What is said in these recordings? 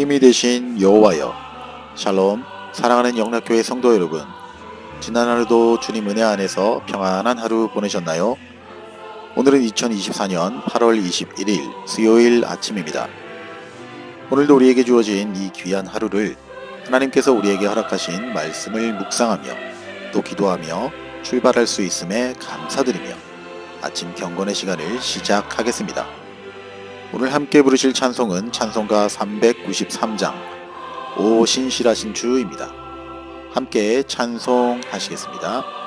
힘이 되신 여호와여 샬롬 사랑하는 영락교회 성도 여러분 지난 하루도 주님 은혜 안에서 평안한 하루 보내셨나요? 오늘은 2024년 8월 21일 수요일 아침입니다. 오늘도 우리에게 주어진 이 귀한 하루를 하나님께서 우리에게 허락하신 말씀을 묵상하며 또 기도하며 출발할 수 있음에 감사드리며 아침 경건의 시간을 시작하겠습니다. 오늘 함께 부르실 찬송은 찬송가 393장 오 신실하신 주입니다. 함께 찬송하시겠습니다.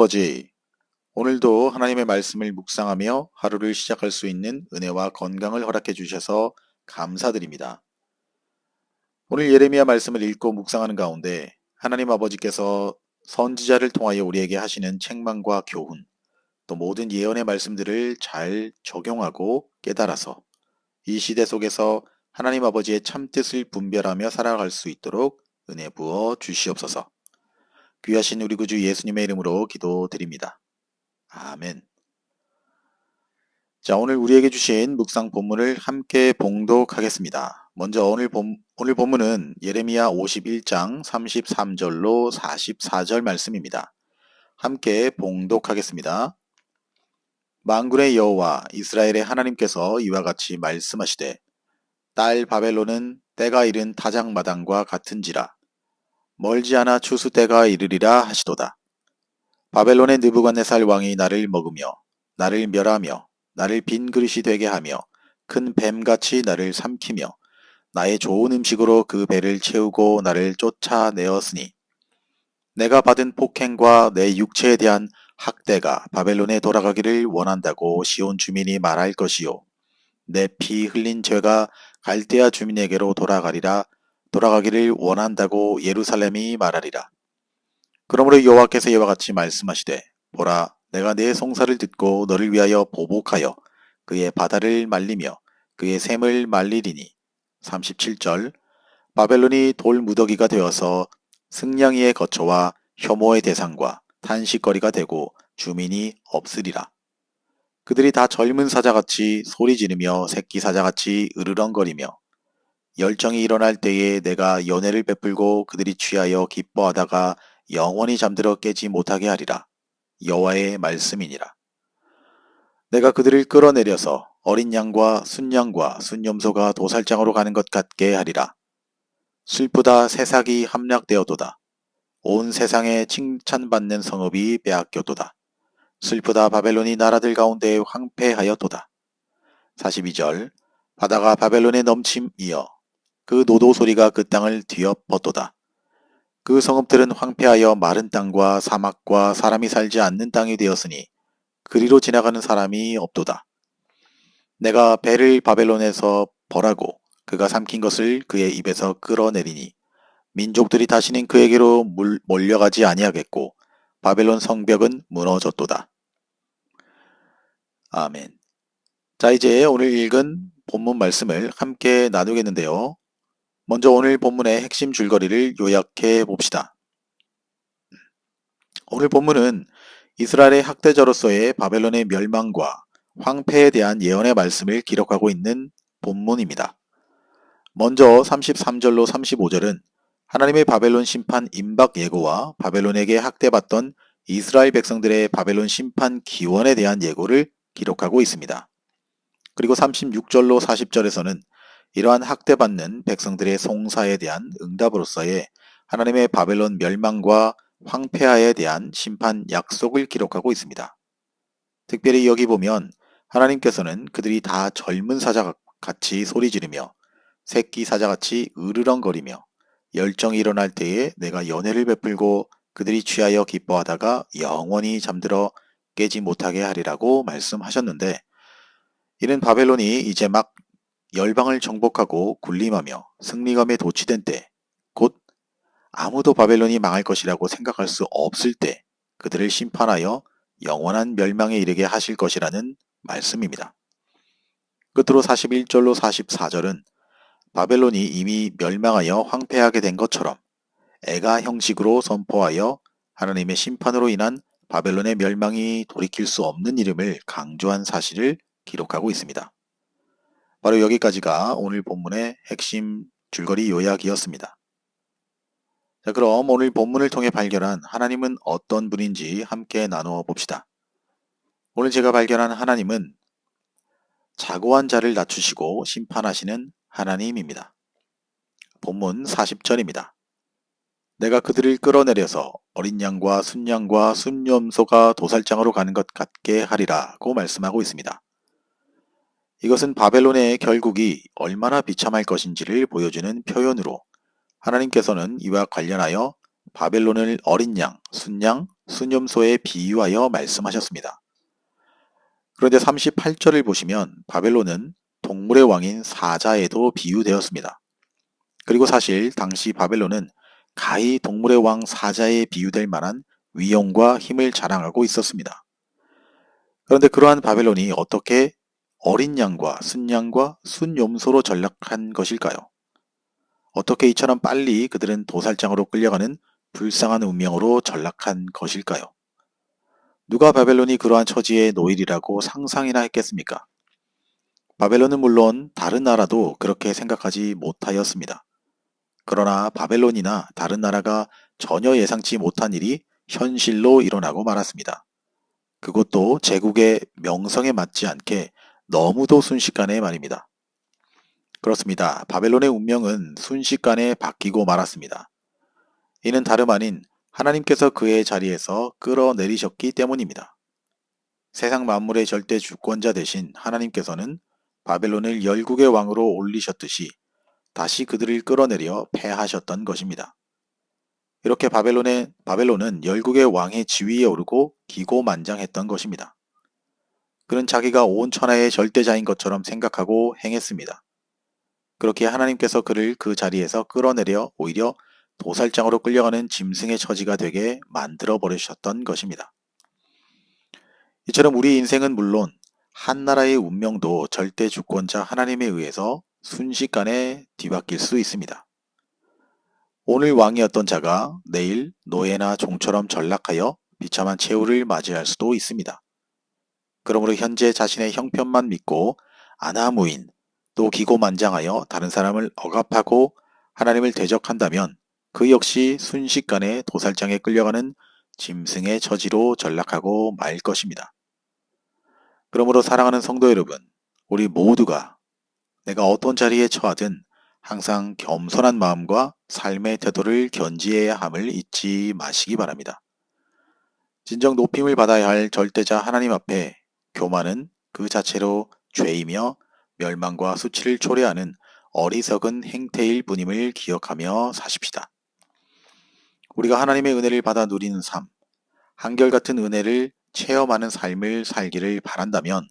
아버지, 오늘도 하나님의 말씀을 묵상하며 하루를 시작할 수 있는 은혜와 건강을 허락해 주셔서 감사드립니다. 오늘 예레미야 말씀을 읽고 묵상하는 가운데 하나님 아버지께서 선지자를 통하여 우리에게 하시는 책망과 교훈, 또 모든 예언의 말씀들을 잘 적용하고 깨달아서 이 시대 속에서 하나님 아버지의 참뜻을 분별하며 살아갈 수 있도록 은혜 부어 주시옵소서. 귀하신 우리 구주 예수님의 이름으로 기도드립니다. 아멘. 자, 오늘 우리에게 주신 묵상 본문을 함께 봉독하겠습니다. 먼저 오늘 본, 오늘 본문은 예레미야 51장 33절로 44절 말씀입니다. 함께 봉독하겠습니다. 만군의 여호와 이스라엘의 하나님께서 이와 같이 말씀하시되 딸 바벨론은 때가 이른 타작마당과 같은지라 멀지 않아 추수 때가 이르리라 하시도다. 바벨론의 느부갓네살 왕이 나를 먹으며 나를 멸하며 나를 빈 그릇이 되게 하며 큰 뱀같이 나를 삼키며 나의 좋은 음식으로 그 배를 채우고 나를 쫓아내었으니 내가 받은 폭행과 내 육체에 대한 학대가 바벨론에 돌아가기를 원한다고 시온 주민이 말할 것이요 내 피 흘린 죄가 갈대아 주민에게로 돌아가리라 돌아가기를 원한다고 예루살렘이 말하리라 그러므로 여호와께서 이와 같이 말씀하시되 보라 내가 내 송사를 듣고 너를 위하여 보복하여 그의 바다를 말리며 그의 샘을 말리리니 37절 바벨론이 돌 무더기가 되어서 승냥이의 거처와 혐오의 대상과 탄식거리가 되고 주민이 없으리라. 그들이 다 젊은 사자같이 소리 지르며 새끼 사자같이 으르렁거리며 열정이 일어날 때에 내가 연애를 베풀고 그들이 취하여 기뻐하다가 영원히 잠들어 깨지 못하게 하리라. 여호와의 말씀이니라. 내가 그들을 끌어내려서 어린 양과 순양과 순염소가 도살장으로 가는 것 같게 하리라. 슬프다 새삭이 함락되어도다. 온 세상에 칭찬받는 성읍이 빼앗겨도다. 슬프다 바벨론이 나라들 가운데 황폐하여도다. 42절 바다가 바벨론의 넘침이여 그 노도 소리가 그 땅을 뒤엎어도다. 그 성읍들은 황폐하여 마른 땅과 사막과 사람이 살지 않는 땅이 되었으니 그리로 지나가는 사람이 없도다. 내가 배를 바벨론에서 벌하고 그가 삼킨 것을 그의 입에서 끌어내리니 민족들이 다시는 그에게로 물- 몰려가지 아니하겠고 바벨론 성벽은 무너졌도다. 아멘. 자, 이제 오늘 읽은 본문 말씀을 함께 나누겠는데요. 먼저 오늘 본문의 핵심 줄거리를 요약해 봅시다. 오늘 본문은 이스라엘의 학대자로서의 바벨론의 멸망과 황폐에 대한 예언의 말씀을 기록하고 있는 본문입니다. 먼저 33절로 35절은 하나님의 바벨론 심판 임박 예고와 바벨론에게 학대받던 이스라엘 백성들의 바벨론 심판 기원에 대한 예고를 기록하고 있습니다. 그리고 36절로 40절에서는 이러한 학대받는 백성들의 송사에 대한 응답으로서의 하나님의 바벨론 멸망과 황폐화에 대한 심판 약속을 기록하고 있습니다. 특별히 여기 보면 하나님께서는 그들이 다 젊은 사자 같이 소리 지르며 새끼 사자같이 으르렁거리며 열정이 일어날 때에 내가 연애를 베풀고 그들이 취하여 기뻐하다가 영원히 잠들어 깨지 못하게 하리라고 말씀하셨는데 이는 바벨론이 이제 막 열방을 정복하고 군림하며 승리감에 도취된 때, 곧 아무도 바벨론이 망할 것이라고 생각할 수 없을 때 그들을 심판하여 영원한 멸망에 이르게 하실 것이라는 말씀입니다. 끝으로 41절로 44절은 바벨론이 이미 멸망하여 황폐하게 된 것처럼 애가 형식으로 선포하여 하나님의 심판으로 인한 바벨론의 멸망이 돌이킬 수 없는 이름을 강조한 사실을 기록하고 있습니다. 바로 여기까지가 오늘 본문의 핵심 줄거리 요약이었습니다. 자, 그럼 오늘 본문을 통해 발견한 하나님은 어떤 분인지 함께 나누어 봅시다. 오늘 제가 발견한 하나님은 자고한 자를 낮추시고 심판하시는 하나님입니다. 본문 40절입니다. 내가 그들을 끌어내려서 어린 양과 순양과 순염소가 도살장으로 가는 것 같게 하리라고 말씀하고 있습니다. 이것은 바벨론의 결국이 얼마나 비참할 것인지를 보여주는 표현으로 하나님께서는 이와 관련하여 바벨론을 어린 양, 순양, 순염소에 비유하여 말씀하셨습니다. 그런데 38절을 보시면 바벨론은 동물의 왕인 사자에도 비유되었습니다. 그리고 사실 당시 바벨론은 가히 동물의 왕 사자에 비유될 만한 위용과 힘을 자랑하고 있었습니다. 그런데 그러한 바벨론이 어떻게 어린 양과 순양과 순염소로 전락한 것일까요? 어떻게 이처럼 빨리 그들은 도살장으로 끌려가는 불쌍한 운명으로 전락한 것일까요? 누가 바벨론이 그러한 처지에 놓이리라고 상상이나 했겠습니까? 바벨론은 물론 다른 나라도 그렇게 생각하지 못하였습니다. 그러나 바벨론이나 다른 나라가 전혀 예상치 못한 일이 현실로 일어나고 말았습니다. 그것도 제국의 명성에 맞지 않게 너무도 순식간에 말입니다. 그렇습니다. 바벨론의 운명은 순식간에 바뀌고 말았습니다. 이는 다름 아닌 하나님께서 그의 자리에서 끌어내리셨기 때문입니다. 세상 만물의 절대 주권자 대신 하나님께서는 바벨론을 열국의 왕으로 올리셨듯이 다시 그들을 끌어내려 패하셨던 것입니다. 이렇게 바벨론의, 바벨론은 열국의 왕의 지위에 오르고 기고만장했던 것입니다. 그는 자기가 온 천하의 절대자인 것처럼 생각하고 행했습니다. 그렇게 하나님께서 그를 그 자리에서 끌어내려 오히려 도살장으로 끌려가는 짐승의 처지가 되게 만들어 버리셨던 것입니다. 이처럼 우리 인생은 물론 한 나라의 운명도 절대 주권자 하나님에 의해서 순식간에 뒤바뀔 수 있습니다. 오늘 왕이었던 자가 내일 노예나 종처럼 전락하여 비참한 최후를 맞이할 수도 있습니다. 그러므로 현재 자신의 형편만 믿고 아나무인 또 기고만장하여 다른 사람을 억압하고 하나님을 대적한다면 그 역시 순식간에 도살장에 끌려가는 짐승의 처지로 전락하고 말 것입니다. 그러므로 사랑하는 성도 여러분, 우리 모두가 내가 어떤 자리에 처하든 항상 겸손한 마음과 삶의 태도를 견지해야 함을 잊지 마시기 바랍니다. 진정 높임을 받아야 할 절대자 하나님 앞에 교만은 그 자체로 죄이며 멸망과 수치를 초래하는 어리석은 행태일 뿐임을 기억하며 사십시다. 우리가 하나님의 은혜를 받아 누리는 삶, 한결같은 은혜를 체험하는 삶을 살기를 바란다면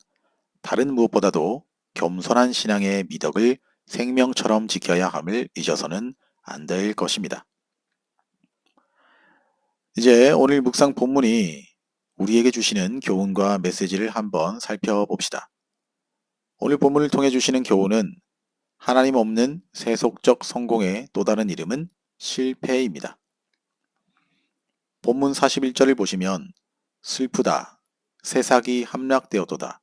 다른 무엇보다도 겸손한 신앙의 미덕을 생명처럼 지켜야 함을 잊어서는 안 될 것입니다. 이제 오늘 묵상 본문이 우리에게 주시는 교훈과 메시지를 한번 살펴봅시다. 오늘 본문을 통해 주시는 교훈은 하나님 없는 세속적 성공의 또 다른 이름은 실패입니다. 본문 41절을 보시면 슬프다. 세상이 함락되어도다.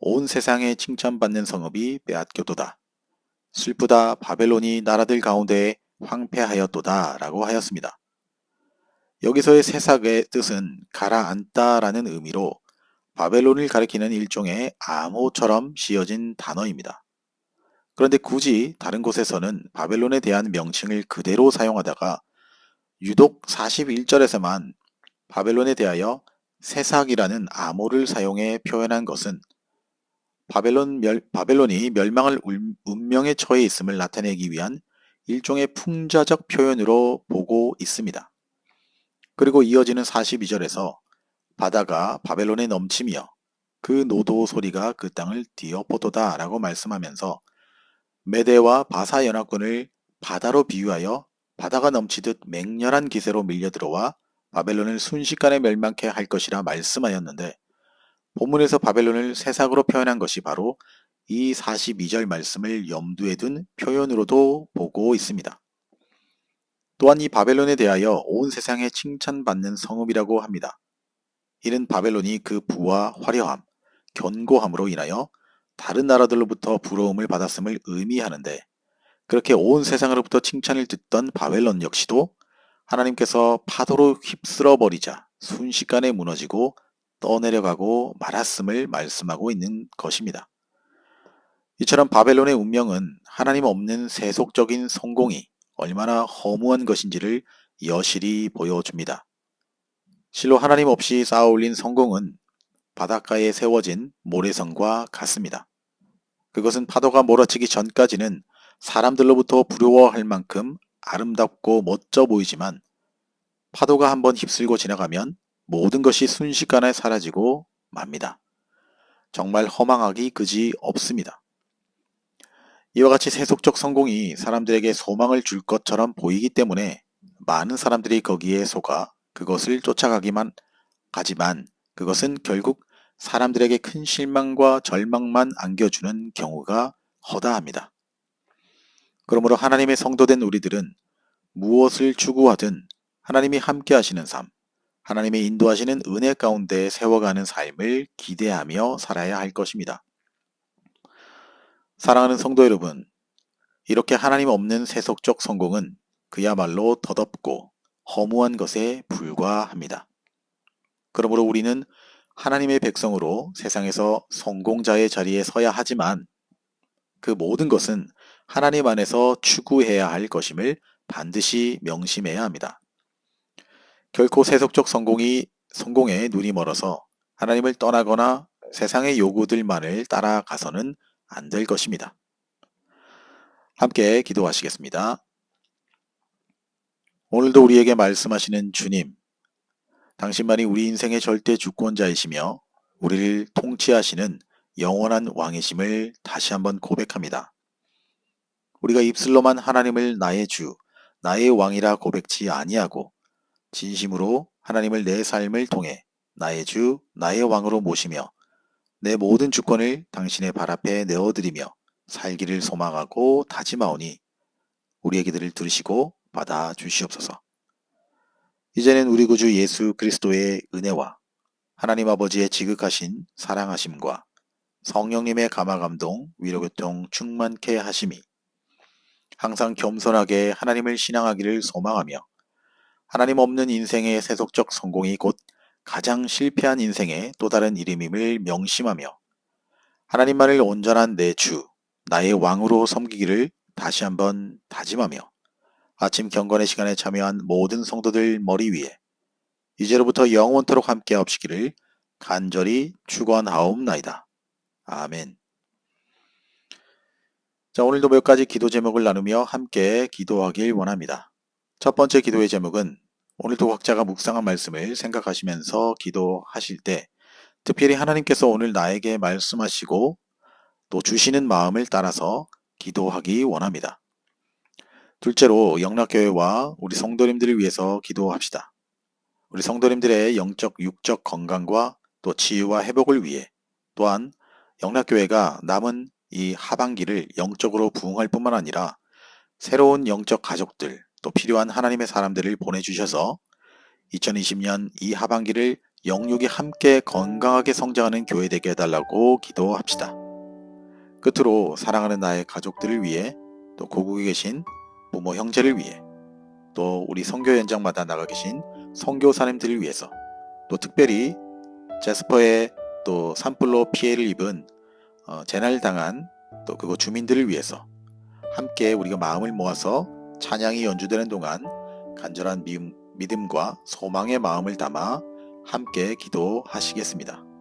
온 세상에 칭찬받는 성읍이 빼앗겨도다. 슬프다. 바벨론이 나라들 가운데 황폐하였도다. 라고 하였습니다. 여기서의 세삭의 뜻은 가라앉다라는 의미로 바벨론을 가리키는 일종의 암호처럼 씌어진 단어입니다. 그런데 굳이 다른 곳에서는 바벨론에 대한 명칭을 그대로 사용하다가 유독 41절에서만 바벨론에 대하여 세삭이라는 암호를 사용해 표현한 것은 바벨론 멸, 바벨론이 멸망할 울- 운명에 처해 있음을 나타내기 위한 일종의 풍자적 표현으로 보고 있습니다. 그리고 이어지는 42절에서 바다가 바벨론에 넘치며 그 노도 소리가 그 땅을 뒤엎어도다 라고 말씀하면서 메대와 바사 연합군을 바다로 비유하여 바다가 넘치듯 맹렬한 기세로 밀려들어와 바벨론을 순식간에 멸망케 할 것이라 말씀하였는데 본문에서 바벨론을 새삭으로 표현한 것이 바로 이 42절 말씀을 염두에 둔 표현으로도 보고 있습니다. 또한 이 바벨론에 대하여 온 세상에 칭찬받는 성읍이라고 합니다. 이는 바벨론이 그 부와 화려함, 견고함으로 인하여 다른 나라들로부터 부러움을 받았음을 의미하는데 그렇게 온 세상으로부터 칭찬을 듣던 바벨론 역시도 하나님께서 파도로 휩쓸어 버리자 순식간에 무너지고 떠내려가고 말았음을 말씀하고 있는 것입니다. 이처럼 바벨론의 운명은 하나님 없는 세속적인 성공이 얼마나 허무한 것인지를 여실히 보여줍니다. 실로 하나님 없이 쌓아 올린 성공은 바닷가에 세워진 모래성과 같습니다. 그것은 파도가 몰아치기 전까지는 사람들로부터 부러워할 만큼 아름답고 멋져 보이지만 파도가 한번 휩쓸고 지나가면 모든 것이 순식간에 사라지고 맙니다. 정말 허망하기 그지 없습니다. 이와 같이 세속적 성공이 사람들에게 소망을 줄 것처럼 보이기 때문에 많은 사람들이 거기에 속아 그것을 쫓아가기만 하지만 그것은 결국 사람들에게 큰 실망과 절망만 안겨주는 경우가 허다합니다. 그러므로 하나님의 성도된 우리들은 무엇을 추구하든 하나님이 함께 하시는 삶, 하나님의 인도하시는 은혜 가운데 세워가는 삶을 기대하며 살아야 할 것입니다. 사랑하는 성도 여러분, 이렇게 하나님 없는 세속적 성공은 그야말로 덧없고 허무한 것에 불과합니다. 그러므로 우리는 하나님의 백성으로 세상에서 성공자의 자리에 서야 하지만 그 모든 것은 하나님 안에서 추구해야 할 것임을 반드시 명심해야 합니다. 결코 세속적 성공이 성공에 눈이 멀어서 하나님을 떠나거나 세상의 요구들만을 따라가서는 안 될 것입니다. 함께 기도하시겠습니다. 오늘도 우리에게 말씀하시는 주님, 당신만이 우리 인생의 절대 주권자이시며 우리를 통치하시는 영원한 왕이심을 다시 한번 고백합니다. 우리가 입술로만 하나님을 나의 주, 나의 왕이라 고백치 아니하고 진심으로 하나님을 내 삶을 통해 나의 주, 나의 왕으로 모시며 내 모든 주권을 당신의 발 앞에 내어드리며 살기를 소망하고 다짐하오니 우리의 기도를 들으시고 받아 주시옵소서. 이제는 우리 구주 예수 그리스도의 은혜와 하나님 아버지의 지극하신 사랑하심과 성령님의 감화감동, 위로교통 충만케 하심이 항상 겸손하게 하나님을 신앙하기를 소망하며 하나님 없는 인생의 세속적 성공이 곧 가장 실패한 인생의 또 다른 이름임을 명심하며 하나님만을 온전한 내 주, 나의 왕으로 섬기기를 다시 한번 다짐하며 아침 경건의 시간에 참여한 모든 성도들 머리 위에 이제로부터 영원토록 함께 하옵시기를 간절히 축원하옵나이다. 아멘. 자, 오늘도 몇 가지 기도 제목을 나누며 함께 기도하길 원합니다. 첫 번째 기도의 제목은 오늘도 각자가 묵상한 말씀을 생각하시면서 기도하실 때 특별히 하나님께서 오늘 나에게 말씀하시고 또 주시는 마음을 따라서 기도하기 원합니다. 둘째로 영락교회와 우리 성도님들을 위해서 기도합시다. 우리 성도님들의 영적, 육적 건강과 또 치유와 회복을 위해 또한 영락교회가 남은 이 하반기를 영적으로 부흥할 뿐만 아니라 새로운 영적 가족들, 또 필요한 하나님의 사람들을 보내주셔서 2020년 이 하반기를 영육이 함께 건강하게 성장하는 교회 되게 해달라고 기도합시다. 끝으로 사랑하는 나의 가족들을 위해 또 고국에 계신 부모 형제를 위해 또 우리 선교 현장마다 나가 계신 선교사님들을 위해서 또 특별히 제스퍼의 또 산불로 피해를 입은 어, 재난당한 또 그곳 주민들을 위해서 함께 우리가 마음을 모아서 찬양이 연주되는 동안 간절한 믿음, 믿음과 소망의 마음을 담아 함께 기도하시겠습니다.